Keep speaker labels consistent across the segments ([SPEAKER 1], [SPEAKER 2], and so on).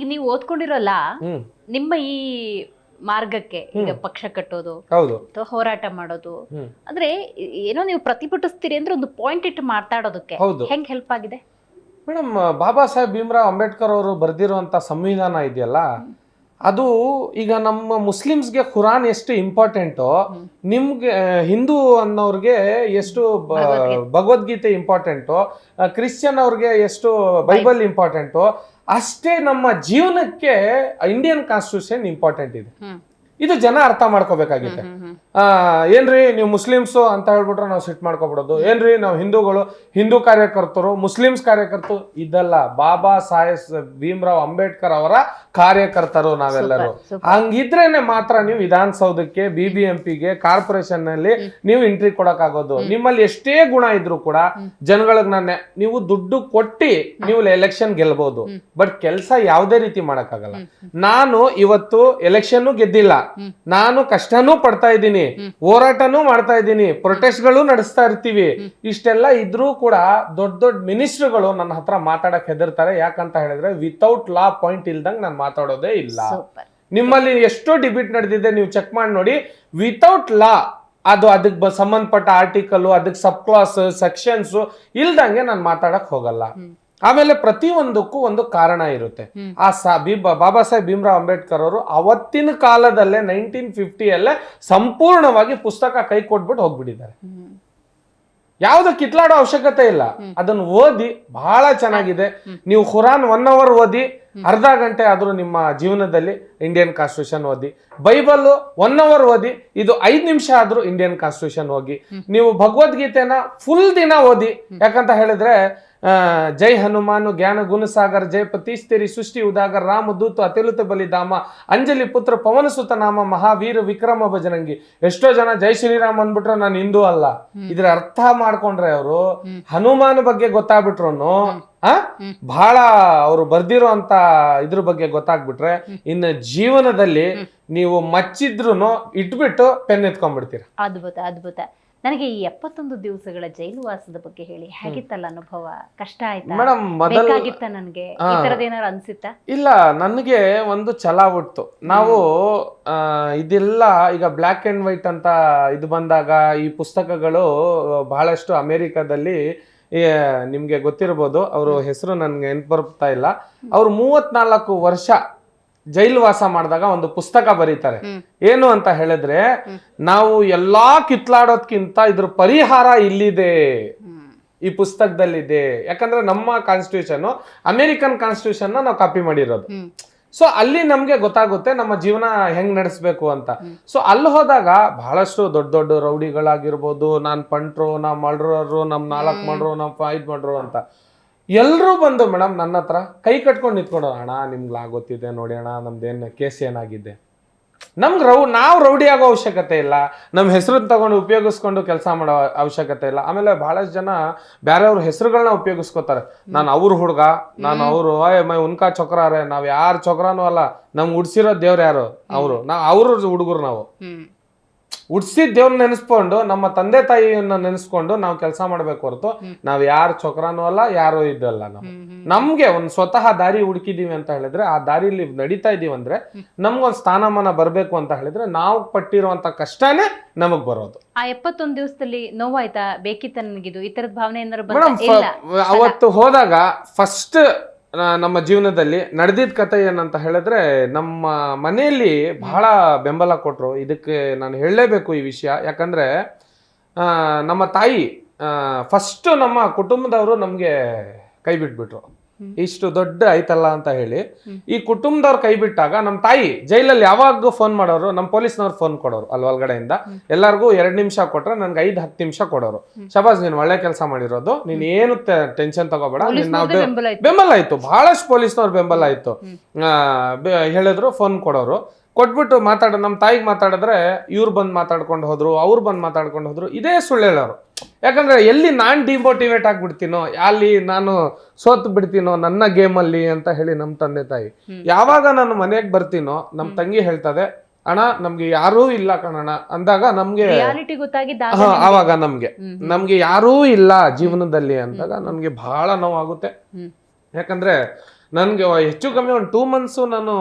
[SPEAKER 1] ಈಗ ನೀವು ಓದ್ಕೊಂಡಿರೋಲ್ಲ
[SPEAKER 2] ಹ್ಮ್.
[SPEAKER 1] ನಿಮ್ಮ ಈ ಮಾರ್ಗಕ್ಕೆ ಈಗ ಪಕ್ಷ ಕಟ್ಟೋದು
[SPEAKER 2] ಹೌದು.
[SPEAKER 1] ಅಥವಾ ಹೋರಾಟ ಮಾಡೋದು
[SPEAKER 2] ಹ್ಮ್.
[SPEAKER 1] ಅಂದ್ರೆ ಏನೋ ನೀವು ಪ್ರತಿಭಟಿಸ್ತೀರಿ ಅಂದ್ರೆ ಒಂದು ಪಾಯಿಂಟ್ ಇಟ್ಟು ಮಾತಾಡೋದಕ್ಕೆ
[SPEAKER 2] ಹೌದು.
[SPEAKER 1] ಹೆಂಗ್ ಹೆಲ್ಪ್ ಆಗಿದೆ?
[SPEAKER 2] ಮೇಡಮ್ ಬಾಬಾ ಸಾಹೇಬ್ ಭೀಮ್ರಾವ್ ಅಂಬೇಡ್ಕರ್ ಅವರು ಬರೆದಿರುವಂತ ಸಂವಿಧಾನ ಇದೆಯಲ್ಲ ಅದು ಈಗ ನಮ್ಮ ಮುಸ್ಲಿಮ್ಸ್ಗೆ ಖುರಾನ್ ಎಷ್ಟು ಇಂಪಾರ್ಟೆಂಟೋ ನಿಮ್ಗೆ ಹಿಂದೂ ಅನ್ನೋರ್ಗೆ ಎಷ್ಟು ಭಗವದ್ಗೀತೆ. ಇಂಪಾರ್ಟೆಂಟೋ ಕ್ರಿಶ್ಚಿಯನ್ ಅವ್ರಿಗೆ ಎಷ್ಟು ಬೈಬಲ್ ಇಂಪಾರ್ಟೆಂಟೋ ಅಷ್ಟೇ ನಮ್ಮ ಜೀವನಕ್ಕೆ ಇಂಡಿಯನ್ ಕಾನ್ಸ್ಟಿಟ್ಯೂಷನ್ ಇಂಪಾರ್ಟೆಂಟ್ ಇದೆ. ಇದು ಜನ ಅರ್ಥ ಆ, ಏನ್ರಿ ನೀವು ಮುಸ್ಲಿಮ್ಸು ಅಂತ ಹೇಳ್ಬಿಟ್ರೆ ನಾವು ಸಿಟ್ ಮಾಡ್ಕೊಬಿಡೋದು. ಏನ್ರಿ ನಾವು ಹಿಂದೂಗಳು ಹಿಂದೂ ಕಾರ್ಯಕರ್ತರು ಮುಸ್ಲಿಮ್ಸ್ ಕಾರ್ಯಕರ್ತರು ಇದಲ್ಲ. ಬಾಬಾ ಸಾಹೇಬ್ ಭೀಮ್ರಾವ್ ಅಂಬೇಡ್ಕರ್ ಅವರ ಕಾರ್ಯಕರ್ತರು ನಾವೆಲ್ಲರೂ. ಹಂಗಿದ್ರೇನೆ ಮಾತ್ರ ನೀವು ವಿಧಾನಸೌಧಕ್ಕೆ ಬಿ ಬಿ ಎಂ ಪಿಗೆ ಕಾರ್ಪೊರೇಷನ್ನಲ್ಲಿ ನೀವು ಎಂಟ್ರಿ ಕೊಡಕ್ಕಾಗೋದು. ನಿಮ್ಮಲ್ಲಿ ಎಷ್ಟೇ ಗುಣ ಇದ್ರು ಕೂಡ ಜನಗಳಿಗೆ ನಾನೆ ನೀವು ದುಡ್ಡು ಕೊಟ್ಟಿ ನೀವು ಎಲೆಕ್ಷನ್ ಗೆಲ್ಬಹುದು ಬಟ್ ಕೆಲಸ ಯಾವುದೇ ರೀತಿ ಮಾಡಕ್ಕಾಗಲ್ಲ. ನಾನು ಇವತ್ತು ಎಲೆಕ್ಷನ್ ಗೆದ್ದಿಲ್ಲ. ನಾನು ಕಷ್ಟನೂ ಪಡ್ತಾ ಇದ್ದೀನಿ ಹೋರಾಟನೂ ಮಾಡ್ತಾ ಇದ್ದೀನಿ ಪ್ರೊಟೆಸ್ಟ್ಗಳು ನಡೆಸ್ತಾ ಇರ್ತೀವಿ. ಇಷ್ಟೆಲ್ಲ ಇದ್ರೂ ಕೂಡ ದೊಡ್ಡ ದೊಡ್ಡ ಮಿನಿಸ್ಟರ್ಗಳು ನನ್ನ ಹತ್ರ ಮಾತಾಡಕ್ ಹೆದರ್ತಾರೆ. ಯಾಕಂತ ಹೇಳಿದ್ರೆ ವಿತೌಟ್ ಲಾ ಪಾಯಿಂಟ್ ಇಲ್ದಂಗ್ ನಾನು ಮಾತಾಡೋದೇ ಇಲ್ಲ. ನಿಮ್ಮಲ್ಲಿ ಎಷ್ಟೋ ಡಿಬೇಟ್ ನಡೆದಿದೆ ನೀವು ಚೆಕ್ ಮಾಡಿ ನೋಡಿ. ವಿತೌಟ್ ಲಾ ಅದು ಅದಕ್ಕೆ ಸಂಬಂಧಪಟ್ಟ ಆರ್ಟಿಕಲ್ ಅದಕ್ಕೆ ಸಬ್ ಕ್ಲಾಸ್ ಸೆಕ್ಷನ್ಸ್ ಇಲ್ದಂಗೆ ನಾನು ಮಾತಾಡಕ್ ಹೋಗಲ್ಲ. ಆಮೇಲೆ ಪ್ರತಿಯೊಂದಕ್ಕೂ ಒಂದು ಕಾರಣ ಇರುತ್ತೆ. ಆ ಸಾ ಬಿ ಬಾಬಾ ಸಾಹೇಬ್ ಭೀಮ್ರಾವ್ ಅಂಬೇಡ್ಕರ್ ಅವರು ಅವತ್ತಿನ ಕಾಲದಲ್ಲೇ ನೈನ್ಟೀನ್ ಫಿಫ್ಟಿಯಲ್ಲೇ ಸಂಪೂರ್ಣವಾಗಿ ಪುಸ್ತಕ ಕೈ ಕೊಟ್ಬಿಟ್ಟು ಹೋಗ್ಬಿಟ್ಟಿದ್ದಾರೆ.
[SPEAKER 1] ಯಾವುದು
[SPEAKER 2] ಯಾವ್ದು ಕಿತ್ಲಾಡೋ ಅವಶ್ಯಕತೆ ಇಲ್ಲ. ಅದನ್ನು ಓದಿ ಬಹಳ ಚೆನ್ನಾಗಿದೆ. ನೀವು ಖುರಾನ್ ಒನ್ ಅವರ್ ಓದಿ ಅರ್ಧ ಗಂಟೆ ಆದರೂ ನಿಮ್ಮ ಜೀವನದಲ್ಲಿ ಇಂಡಿಯನ್ ಕಾನ್ಸ್ಟಿಟ್ಯೂಷನ್ ಓದಿ. ಬೈಬಲ್ ಒನ್ ಅವರ್ ಓದಿ. ಇದು ಐದು ನಿಮಿಷ ಆದರೂ ಇಂಡಿಯನ್ ಕಾನ್ಸ್ಟಿಟ್ಯೂಷನ್ ಹೋಗಿ ನೀವು ಭಗವದ್ಗೀತೆನ ಫುಲ್ ದಿನ ಓದಿ. ಯಾಕಂತ ಹೇಳಿದ್ರೆ ಜೈ ಹನುಮಾನು ಜ್ಞಾನ ಗುಣಸಾಗರ್ ಜೈ ಪತೀಸ್ತಿರಿ ಸೃಷ್ಟಿ ಉದಾಗರ್ ರಾಮ ದೂತ ಅತಿಲುತ ಬಲಿಧಾಮ ಅಂಜಲಿ ಪುತ್ರ ಪವನ ಸುತ ನಾಮ ಮಹಾವೀರ ವಿಕ್ರಮ ಭಜನಂಗಿ. ಎಷ್ಟೋ ಜನ ಜೈ ಶ್ರೀರಾಮ್ ಅಂದ್ಬಿಟ್ರೆ ನಾನು ಹಿಂದೂ ಅಲ್ಲ. ಇದ್ರ ಅರ್ಥ ಮಾಡ್ಕೊಂಡ್ರೆ ಅವರು ಹನುಮಾನ್ ಬಗ್ಗೆ ಗೊತ್ತಾಗ್ಬಿಟ್ರು ಆ ಬಹಳ ಅವರು ಬರ್ದಿರೋ ಅಂತ ಇದ್ರ ಬಗ್ಗೆ ಗೊತ್ತಾಗ್ಬಿಟ್ರೆ ಇನ್ನು ಜೀವನದಲ್ಲಿ ನೀವು ಮಚ್ಚಿದ್ರು ಇಟ್ಬಿಟ್ಟು ಪೆನ್ ಎತ್ಕೊಂಡ್ಬಿಡ್ತೀರ?
[SPEAKER 1] ಅದ್ಭುತ ಅದ್ಭುತ. ನನಗೆ ಈ ಎಪ್ಪತ್ತೊಂದು ದಿವಸಗಳ ಜೈಲು ವಾಸದ ಬಗ್ಗೆ ಹೇಳಿ ಹೇಗಿತ್ತಲ್ಲ ಅನುಭವ? ಕಷ್ಟ ಆಯ್ತಾ?
[SPEAKER 2] ಮೇಡಮ್
[SPEAKER 1] ಮೊದಲಾಗಿತ್ತ ನನಗೆ? ಈ ತರದ್ ಏನಾರು ಅನ್ಸಿತ್ತಾ?
[SPEAKER 2] ಇಲ್ಲ ನನಗೆ ಒಂದು ಛಲ ಉಟ್ತು ನಾವು ಆ, ಇದೆಲ್ಲ ಈಗ ಬ್ಲ್ಯಾಕ್ ಅಂಡ್ ವೈಟ್ ಅಂತ ಇದು ಬಂದಾಗ ಈ ಪುಸ್ತಕಗಳು ಬಹಳಷ್ಟು ಅಮೆರಿಕದಲ್ಲಿ ನಿಮ್ಗೆ ಗೊತ್ತಿರ್ಬೋದು ಅವ್ರ ಹೆಸರು ನನಗೆ ನೆನ್ಪು ಬರ್ತಾ ಇಲ್ಲ. ಅವರು ಮೂವತ್ನಾಲ್ಕು ವರ್ಷ ಜೈಲು ವಾಸ ಮಾಡಿದಾಗ ಒಂದು ಪುಸ್ತಕ ಬರೀತಾರೆ. ಏನು ಅಂತ ಹೇಳಿದ್ರೆ ನಾವು ಎಲ್ಲಾ ಕಿತ್ಲಾಡೋದ್ಕಿಂತ ಇದ್ರ ಪರಿಹಾರ ಇಲ್ಲಿದೆ. ಈ ಪುಸ್ತಕದಲ್ಲಿದೆ. ಯಾಕಂದ್ರೆ ನಮ್ಮ ಕಾನ್ಸ್ಟಿಟ್ಯೂಷನ್ ಅಮೆರಿಕನ್ ಕಾನ್ಸ್ಟಿಟ್ಯೂಷನ್ ನಾವು ಕಾಪಿ ಮಾಡಿರೋದು. ಸೊ ಅಲ್ಲಿ ನಮ್ಗೆ ಗೊತ್ತಾಗುತ್ತೆ ನಮ್ಮ ಜೀವನ ಹೆಂಗ್ ನಡೆಸ್ಬೇಕು ಅಂತ. ಸೊ ಅಲ್ಲಿ ಹೋದಾಗ ಬಹಳಷ್ಟು ದೊಡ್ಡ ದೊಡ್ಡ ರೌಡಿಗಳಾಗಿರ್ಬೋದು ನಾನ್ ಪಂಟ್ರು ನಾ ಮಾಡ್ರೋರು ನಮ್ ನಾಲ್ಕು ಮಾಡ್ರು ನಮ್ ಐದ್ ಮಾಡ್ರು ಅಂತ. ಎಲ್ಲರೂ ಬಂದು ಮೇಡಮ್ ನನ್ನ ಹತ್ರ ಕೈ ಕಟ್ಕೊಂಡು ನಿಂತ್ಕೊಂಡು ಅಣ್ಣ ನಿಮ್ಗೆ ಆಗೋತಿದೆ ಗೊತ್ತಿದೆ ನೋಡಿ ಅಣ್ಣ ನಮ್ದೇನು ಕೇಸ್ ಏನಾಗಿದೆ? ನಮ್ಗೆ ರೌ ನಾವು ರೌಡಿ ಆಗೋ ಅವಶ್ಯಕತೆ ಇಲ್ಲ. ನಮ್ಮ ಹೆಸರನ್ನು ತಗೊಂಡು ಉಪಯೋಗಿಸ್ಕೊಂಡು ಕೆಲಸ ಮಾಡೋ ಅವಶ್ಯಕತೆ ಇಲ್ಲ. ಆಮೇಲೆ ಬಹಳಷ್ಟು ಜನ ಬೇರೆಯವ್ರ ಹೆಸರುಗಳನ್ನ ಉಪಯೋಗಿಸ್ಕೋತಾರೆ. ನಾನು ಅವ್ರ ಹುಡುಗ ನಾನು ಅವರು ಮೈ ಉನ್ಕಾ ಚೊಕ್ರಾರೆ ನಾವು ಯಾರು ಚೊಕ್ರಾನು ಅಲ್ಲ ನಮ್ಗೆ ಉಡ್ಸಿರೋ ದೇವ್ರು ಯಾರು? ಅವರು. ನಾವು ಅವ್ರ ಹುಡುಗರು ನಾವು.
[SPEAKER 1] ಹ್ಮ್
[SPEAKER 2] ಉಡ್ಸಿದ ದೇವ್ರ ನೆನೆಸ್ಕೊಂಡು ನಮ್ಮ ತಂದೆ ತಾಯಿಯನ್ನ ನೆನೆಸ್ಕೊಂಡು ನಾವು ಕೆಲಸ ಮಾಡ್ಬೇಕು ಹೊರತು ನಾವ್ ಯಾರು ಚೊಕ್ರಾನು ಅಲ್ಲ ಯಾರು ಇದಲ್ಲ ನಾವು. ನಮ್ಗೆ ಒಂದ್ ಸ್ವತಃ ದಾರಿ ಹುಡುಕಿದೀವಿ ಅಂತ ಹೇಳಿದ್ರೆ ಆ ದಾರಿಲಿ ನಡೀತಾ ಇದೀವಿ ಅಂದ್ರೆ ನಮ್ಗೊಂದ್ ಸ್ಥಾನಮಾನ ಬರ್ಬೇಕು ಅಂತ ಹೇಳಿದ್ರೆ ನಾವು ಪಟ್ಟಿರುವಂತ ಕಷ್ಟನೇ ನಮಗ್ ಬರೋದು.
[SPEAKER 1] ಆ ಎಪ್ಪತ್ತೊಂದು ದಿವಸದಲ್ಲಿ ನೋವಾಯ್ತಾ? ಬೇಕಿತ್ತ ನನಗಿದು? ಈ ತರದ ಭಾವನೆ ಏನಾರು
[SPEAKER 2] ಅವತ್ತು ಹೋದಾಗ ಫಸ್ಟ್ ನಮ್ಮ ಜೀವನದಲ್ಲಿ ನಡೆದಿದ್ದ ಕತೆ ಏನಂತ ಹೇಳಿದ್ರೆ, ನಮ್ಮ ಮನೆಯಲ್ಲಿ ಬಹಳ ಬೆಂಬಲ ಕೊಟ್ಟರು ಇದಕ್ಕೆ ನಾನು ಹೇಳಲೇಬೇಕು ಈ ವಿಷಯ. ಯಾಕಂದರೆ ನಮ್ಮ ತಾಯಿ ಫಸ್ಟು ನಮ್ಮ ಕುಟುಂಬದವರು ನಮಗೆ ಕೈ ಬಿಟ್ಬಿಟ್ರು. ಇಷ್ಟು ದೊಡ್ಡ ಐತಲ್ಲ ಅಂತ ಹೇಳಿ ಈ ಕುಟುಂಬದವ್ರ ಕೈ ಬಿಟ್ಟಾಗ ನಮ್ಮ ತಾಯಿ ಜೈಲಲ್ಲಿ ಯಾವಾಗ ಫೋನ್ ಮಾಡೋರು ನಮ್ಮ ಪೊಲೀಸ್ನವ್ರು ಫೋನ್ ಕೊಡೋರು ಅಲ್ಲಿ ಒಳಗಡೆಯಿಂದ. ಎಲ್ಲರಿಗೂ ಎರಡ್ ನಿಮಿಷ ಕೊಟ್ರೆ ನನ್ಗೆ ಐದ್ ಹತ್ತು ನಿಮಿಷ ಕೊಡೋರು. ಶಬಾಸ್ ನೀನ್ ಒಳ್ಳೆ ಕೆಲಸ ಮಾಡಿರೋದು ನೀನ್ ಏನು ಟೆನ್ಷನ್ ತಗೋಬೇಡ
[SPEAKER 1] ಬೆಂಬಲ.
[SPEAKER 2] ಆಯ್ತು. ಬಹಳಷ್ಟು ಪೊಲೀಸ್ನವ್ರ ಬೆಂಬಲ ಆಯ್ತು. ಹೇಳಿದ್ರು ಫೋನ್ ಕೊಡೋರು. ಕೊಟ್ಬಿಟ್ಟು ಮಾತಾಡ ನಮ್ಮ ತಾಯಿಗೆ ಮಾತಾಡಿದ್ರೆ ಇವ್ರು ಬಂದು ಮಾತಾಡ್ಕೊಂಡು ಹೋದ್ರು ಅವ್ರು ಬಂದು ಮಾತಾಡ್ಕೊಂಡು ಹೋದ್ರು ಇದೇ ಸುಳ್ಳು ಹೇಳೋರು ಯಾಕಂದ್ರೆ ಎಲ್ಲಿ ನಾನ್ ಡಿಮೋಟಿವೇಟ್ ಆಗ್ಬಿಡ್ತೀನೋ ಅಲ್ಲಿ ನಾನು ಸೋತ್ ಬಿಡ್ತೀನೋ ನನ್ನ ಗೇಮಲ್ಲಿ ಅಂತ ಹೇಳಿ ನಮ್ಮ ತಂದೆ ತಾಯಿ. ಯಾವಾಗ ನಾನು ಮನೆಗೆ ಬರ್ತೀನೋ ನಮ್ಮ ತಂಗಿ ಹೇಳ್ತದೆ ಅಣ್ಣ ನಮ್ಗೆ ಯಾರೂ ಇಲ್ಲ ಕಣಣ ಅಂದಾಗ ನಮ್ಗೆ ಹಾ, ಆವಾಗ ನಮ್ಗೆ. ನಮ್ಗೆ ಯಾರೂ ಇಲ್ಲ ಜೀವನದಲ್ಲಿ ಅಂದಾಗ ನಮ್ಗೆ ಬಹಳ ನೋವಾಗುತ್ತೆ. ಯಾಕಂದ್ರೆ ನನ್ಗೆ ಹೆಚ್ಚು ಕಮ್ಮಿ ಒಂದು ಟೂ ಮಂತ್ಸು ನಾನು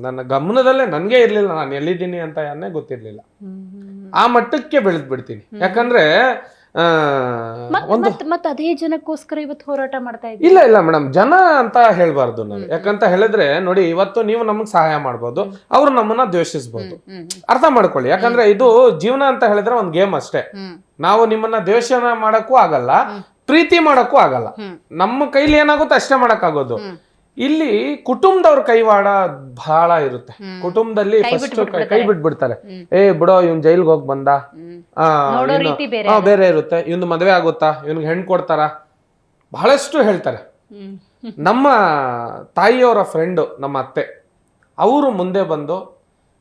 [SPEAKER 2] ನನ್ನ ಗಮನದಲ್ಲೇ ನನಗೆ ಇರ್ಲಿಲ್ಲ ನಾನು ಎಲ್ಲಿದ್ದೀನಿ ಅಂತ ಯಾನೇ ಗೊತ್ತಿರ್ಲಿಲ್ಲ. ಆ ಮಟ್ಟಕ್ಕೆ ಬೆಳೆದ್ ಬಿಡ್ತೀನಿ. ಯಾಕಂದ್ರೆ ಒಂದು
[SPEAKER 1] ಮತ್ತೆ ಅದೇ ಜನಕ್ಕೋಸ್ಕರ ಇವತ್ತು ಹೋರಾಟ ಮಾಡ್ತಾ ಇದ್ದೀವಿ
[SPEAKER 2] ಇಲ್ಲ ಇಲ್ಲ ಮೇಡಮ್ ಜನ ಅಂತ ಹೇಳ್ಬಾರ್ದು ನಾನು ಯಾಕಂತ ಹೇಳಿದ್ರೆ ನೋಡಿ ಇವತ್ತು ನೀವು ನಮಗ್ ಸಹಾಯ ಮಾಡ್ಬೋದು ಅವ್ರು ನಮ್ಮನ್ನ ದ್ವೇಷಿಸ್ಬೋದು. ಅರ್ಥ ಮಾಡ್ಕೊಳ್ಳಿ. ಯಾಕಂದ್ರೆ ಇದು ಜೀವನ ಅಂತ ಹೇಳಿದ್ರೆ ಒಂದ್ ಗೇಮ್ ಅಷ್ಟೇ. ನಾವು ನಿಮ್ಮನ್ನ ದ್ವೇಷನ ಮಾಡಕ್ಕೂ ಆಗಲ್ಲ ಪ್ರೀತಿ ಮಾಡಕ್ಕೂ ಆಗಲ್ಲ. ನಮ್ಮ ಕೈಲಿ ಏನಾಗುತ್ತೆ ಅಷ್ಟೇ ಮಾಡಕ್ಕಾಗೋದು. ಇಲ್ಲಿ ಕುಟುಂಬದವ್ರ ಕೈವಾಡ ಬಹಳ ಇರುತ್ತೆ. ಕುಟುಂಬದಲ್ಲಿ ಫಸ್ಟ್ ಕೈ ಬಿಟ್ಬಿಡ್ತಾರೆ. ಏ ಬಿಡೋ ಇವ್ನ್ ಜೈಲ್ಗೆ ಹೋಗಿ ಬಂದ.
[SPEAKER 1] ಬೇರೆ
[SPEAKER 2] ಇರುತ್ತೆ. ಇವ್ನ ಮದ್ವೆ ಆಗುತ್ತಾ? ಇವ್ನಿಗೆ ಹೆಣ್ ಕೊಡ್ತಾರ? ಬಹಳಷ್ಟು ಹೇಳ್ತಾರೆ. ನಮ್ಮ ತಾಯಿಯವರ ಫ್ರೆಂಡು ನಮ್ಮ ಅತ್ತೆ ಅವರು ಮುಂದೆ ಬಂದು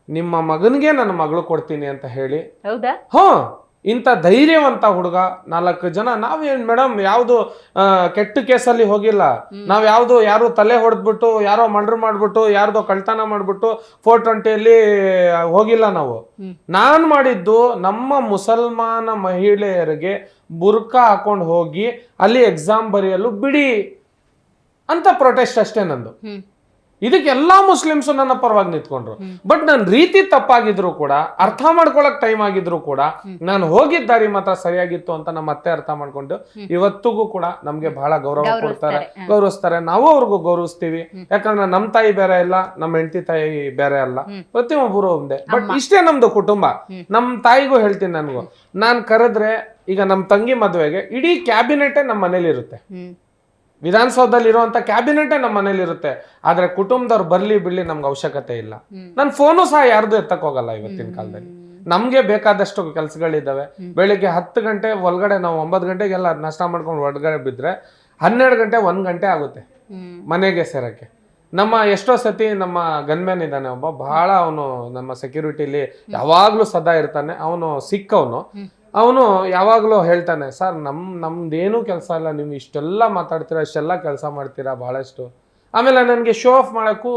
[SPEAKER 2] ನಿಮ್ಮ ಮಗನಿಗೆ ನನ್ನ ಮಗಳು ಕೊಡ್ತೀನಿ ಅಂತ ಹೇಳಿ
[SPEAKER 1] ಹೌದಾ?
[SPEAKER 2] ಹಾ ಇಂಥ ಧೈರ್ಯವಂತ ಹುಡುಗ ನಾಲ್ಕು ಜನ ನಾವೇನ್ ಮೇಡಮ್ ಯಾವುದು ಕೆಟ್ಟ ಕೇಸಲ್ಲಿ ಹೋಗಿಲ್ಲ. ನಾವ್ ಯಾವ್ದು ಯಾರು ತಲೆ ಹೊಡೆದ್ಬಿಟ್ಟು ಯಾರೋ ಮಂಡ್ರು ಮಾಡ್ಬಿಟ್ಟು ಯಾರ್ದೋ ಕಳ್ತನ ಮಾಡ್ಬಿಟ್ಟು ಫೋರ್ ಟ್ವೆಂಟಿಯಲ್ಲಿ ಹೋಗಿಲ್ಲ ನಾವು. ನಾನ್ ಮಾಡಿದ್ದು ನಮ್ಮ ಮುಸಲ್ಮಾನ ಮಹಿಳೆಯರಿಗೆ ಬುರ್ಕಾ ಹಾಕೊಂಡು ಹೋಗಿ ಅಲ್ಲಿ ಎಕ್ಸಾಮ್ ಬರೆಯಲು ಬಿಡಿ ಅಂತ ಪ್ರೊಟೆಸ್ಟ್ ಅಷ್ಟೇ ನಂದು. ಇದಕ್ಕೆ ಎಲ್ಲಾ ಮುಸ್ಲಿಮ್ಸ್ ನನ್ನ ಪರವಾಗಿ ನಿಂತ್ಕೊಂಡ್ರು. ಬಟ್ ನನ್ನ ರೀತಿ ತಪ್ಪಾಗಿದ್ರು ಕೂಡ ಅರ್ಥ ಮಾಡ್ಕೊಳಕ್ ಟೈಮ್ ಆಗಿದ್ರು ಕೂಡ ನಾನು ಹೋಗಿದ್ದ ದಾರಿ ಮಾತ್ರ ಸರಿಯಾಗಿತ್ತು ಅಂತ ನಮ್ಮ ಅತ್ತೆ ಅರ್ಥ ಮಾಡ್ಕೊಂಡು ಇವತ್ತಿಗೂ ಕೂಡ ನಮ್ಗೆ ಬಹಳ ಗೌರವ ಕೊಡ್ತಾರೆ.
[SPEAKER 1] ಗೌರವಿಸ್ತಾರೆ.
[SPEAKER 2] ನಾವು ಅವ್ರಿಗೂ ಗೌರವಿಸ್ತೀವಿ. ಯಾಕಂದ್ರೆ ನಮ್ ತಾಯಿ ಬೇರೆ ಇಲ್ಲ ನಮ್ಮ ಹೆಂಡತಿ ತಾಯಿ ಬೇರೆ ಅಲ್ಲ. ಪ್ರತಿಯೊಬ್ಬರು ಒಂದೇ. ಬಟ್ ಇಷ್ಟೇ ನಮ್ದು ಕುಟುಂಬ. ನಮ್ ತಾಯಿಗೂ ಹೇಳ್ತೀನಿ ನನ್ಗೂ ನಾನ್ ಕರೆದ್ರೆ ಈಗ ನಮ್ ತಂಗಿ ಮದ್ವೆಗೆ ಇಡೀ ಕ್ಯಾಬಿನೆಟೇ ನಮ್ಮ ಮನೇಲಿ ಇರುತ್ತೆ
[SPEAKER 1] ಹ್ಮ್
[SPEAKER 2] ವಿಧಾನಸೌಧದಲ್ಲಿ ಇರುವಂತ ಕ್ಯಾಬಿನೆಟೇ ನಮ್ಮ ಮನೇಲಿ ಇರುತ್ತೆ ಆದ್ರೆ ಕುಟುಂಬದವ್ರು ಬರ್ಲಿ ಬಿಡ್ಲಿ ನಮ್ಗೆ ಅವಶ್ಯಕತೆ ಇಲ್ಲ. ನನ್ನ ಫೋನು ಸಹ ಯಾರ್ದು ಎತ್ತಕ್ ಹೋಗಲ್ಲ ಇವತ್ತಿನ ಕಾಲದಲ್ಲಿ. ನಮ್ಗೆ ಬೇಕಾದಷ್ಟು ಕೆಲಸಗಳಿದ್ದಾವೆ ಬೆಳಿಗ್ಗೆ ಹತ್ತು ಗಂಟೆ ಒಳಗಡೆ ನಾವು ಒಂಬತ್ತು ಗಂಟೆಗೆಲ್ಲ ನಷ್ಟ ಮಾಡ್ಕೊಂಡು ಹೊರಗಡೆ ಬಿದ್ರೆ ಹನ್ನೆರಡು ಗಂಟೆ ಒಂದ್ ಗಂಟೆ ಆಗುತ್ತೆ. ಮನೆಗೆ ಸೇರಕ್ಕೆ. ನಮ್ಮ ಎಷ್ಟೋ ಸತಿ ನಮ್ಮ ಗನ್ಮ್ಯಾನ್ ಇದ್ದಾನೆ ಒಬ್ಬ ಬಹಳ ಅವನು ನಮ್ಮ ಸೆಕ್ಯೂರಿಟಿಲಿ ಯಾವಾಗ್ಲೂ ಸದಾ ಇರ್ತಾನೆ. ಅವನು ಸಿಕ್ಕವನು. ಅವನು ಯಾವಾಗಲೂ ಹೇಳ್ತಾನೆ ಸರ್ ನಮ್ ನಮ್ದೇನು ಕೆಲಸ ಇಲ್ಲ ನೀವು ಇಷ್ಟೆಲ್ಲ ಮಾತಾಡ್ತೀರಾ ಇಷ್ಟೆಲ್ಲ ಕೆಲಸ ಮಾಡ್ತೀರಾ ಬಹಳಷ್ಟು. ಆಮೇಲೆ ನನಗೆ ಶೋ ಆಫ್ ಮಾಡೋಕ್ಕೂ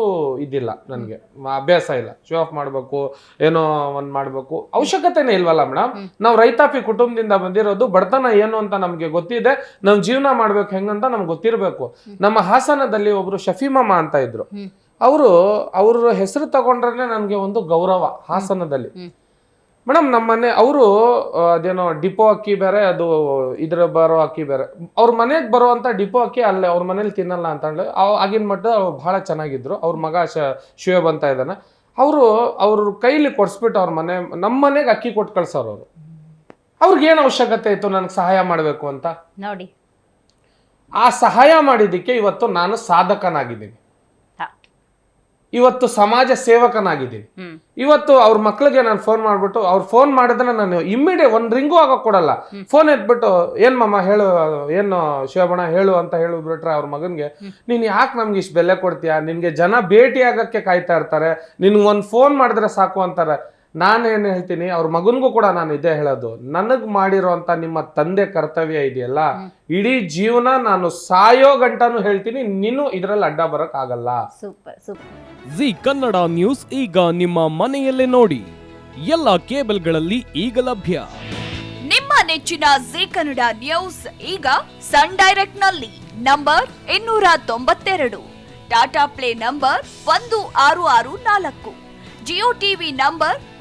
[SPEAKER 2] ಇದಿಲ್ಲ ನನಗೆ ಅಭ್ಯಾಸ ಇಲ್ಲ. ಶೋ ಆಫ್ ಮಾಡಬೇಕು ಏನೋ ಒಂದು ಮಾಡಬೇಕು. ಅವಶ್ಯಕತೆನೇ ಇಲ್ವಲ್ಲ ಮೇಡಮ್? ನಾವು ರೈತಾಪಿ ಕುಟುಂಬದಿಂದ ಬಂದಿರೋದು ಬಡತನ ಏನು ಅಂತ ನಮಗೆ ಗೊತ್ತಿದೆ ನಾವು ಜೀವನ ಮಾಡ್ಬೇಕು ಹೆಂಗಂತ ನಮ್ಗೆ ಗೊತ್ತಿರಬೇಕು. ನಮ್ಮ ಹಾಸನದಲ್ಲಿ ಒಬ್ರು ಶಫೀಮಮ್ಮ ಅಂತ ಇದ್ರು. ಅವರು ಅವರ ಹೆಸರು ತಗೊಂಡ್ರೆ ನನಗೆ ಒಂದು ಗೌರವ ಹಾಸನದಲ್ಲಿ. ಮೇಡಮ್ ನಮ್ಮ ಮನೆ ಅವರು ಅದೇನೋ ಡಿಪೋ ಅಕ್ಕಿ ಬೇರೆ ಅದು ಇದ್ರ ಬರೋ ಅಕ್ಕಿ ಬೇರೆ. ಅವ್ರ ಮನೆಗೆ ಬರುವಂತ ಡಿಪೋ ಅಕ್ಕಿ ಅಲ್ಲೇ ಅವ್ರ ಮನೇಲಿ ತಿನ್ನಲ್ಲ ಅಂತ ಹೇಳಿ ಆಗಿನ ಮಟ್ಟ ಬಹಳ ಚೆನ್ನಾಗಿದ್ರು. ಅವ್ರ ಮಗ ಶ ಶಿವಬ್ ಅಂತ ಇದ್ದಾನೆ. ಅವರು ಅವ್ರ ಕೈಲಿ ಕೊಡ್ಸ್ಬಿಟ್ಟು ಅವ್ರ ಮನೆ ನಮ್ಮ ಮನೆಗೆ ಅಕ್ಕಿ ಕೊಟ್ಟು ಕಳ್ಸೋರು ಅವರು. ಅವ್ರಿಗೆ ಏನು ಅವಶ್ಯಕತೆ ಇತ್ತು? ನನಗೆ ಸಹಾಯ ಮಾಡಬೇಕು ಅಂತ?
[SPEAKER 1] ನೋಡಿ.
[SPEAKER 2] ಆ ಸಹಾಯ ಮಾಡಿದ್ದಕ್ಕೆ ಇವತ್ತು ನಾನು ಸಾಧಕನಾಗಿದ್ದೀನಿ. ಇವತ್ತು ಸಮಾಜ ಸೇವಕನಾಗಿದ್ದೀನಿ. ಇವತ್ತು ಅವ್ರ ಮಕ್ಳಿಗೆ ನಾನು ಫೋನ್ ಮಾಡ್ಬಿಟ್ಟು ಅವ್ರು ಫೋನ್ ಮಾಡಿದ್ರೆ ನಾನು ಇಮ್ಮಿಡಿಯೇಟ್ ಒಂದ್ ರಿಂಗು ಆಗೋ ಕೊಡಲ್ಲ. ಫೋನ್ ಎತ್ಬಿಟ್ಟು ಏನ್ ಮಮ್ಮ ಹೇಳು ಏನು ಶಿವಬಣ ಹೇಳು ಅಂತ ಹೇಳಿಬಿಟ್ರೆ ಅವ್ರ ಮಗನ್ಗೆ ನೀನ್ ಯಾಕೆ ನಮ್ಗೆ ಇಷ್ಟು ಬೆಲೆ ಕೊಡ್ತೀಯಾ? ನಿನ್ಗೆ ಜನ ಭೇಟಿ ಆಗಕ್ಕೆ ಕಾಯ್ತಾ ಇರ್ತಾರೆ. ನಿನ್ಗೆ ಒಂದ್ ಫೋನ್ ಮಾಡಿದ್ರೆ ಸಾಕು ಅಂತಾರೆ. ನಾನೇನ್ ಹೇಳ್ತೀನಿ ಅವ್ರ ಮಗನಿಗೂ ಕೂಡ ನಾನು ಇದೇ ಹೇಳೋದು. ನನಗೆ ಮಾಡಿರೋಂತ ನಿಮ್ಮ ತಂದೆ ಕರ್ತವ್ಯ ಇದೆಯಲ್ಲ ಇಡೀ ಜೀವನ ನಾನು ಸಾಯೋ ಗಂಟನೂ ಹೇಳ್ತೀನಿ ನೀನು ಇದರಲ್ಲಿ ಅಡ್ಡ ಬರೋಕ್ಕಾಗಲ್ಲ ಆಗಲ್ಲ.
[SPEAKER 1] Super super.
[SPEAKER 3] Zee Kannada news ಈಗ ನಿಮ್ಮ ಮನೆಯಲ್ಲೇ ನೋಡಿ. ಎಲ್ಲ ಕೇಬಲ್ಗಳಲ್ಲಿ ಈಗ ಲಭ್ಯ.
[SPEAKER 4] ನಿಮ್ಮ ನೆಚ್ಚಿನ ಜಿ ಕನ್ನಡ ನ್ಯೂಸ್ ಈಗ ಸನ್ ಡೈರೆಕ್ಟ್ನಲ್ಲಿ ನಂಬರ್ ಇನ್ನೂರ ತೊಂಬತ್ತೆರಡು. ಟಾಟಾ ಪ್ಲೇ ನಂಬರ್ ಒಂದು ಆರು ಆರು ನಾಲ್ಕು. Jio TV number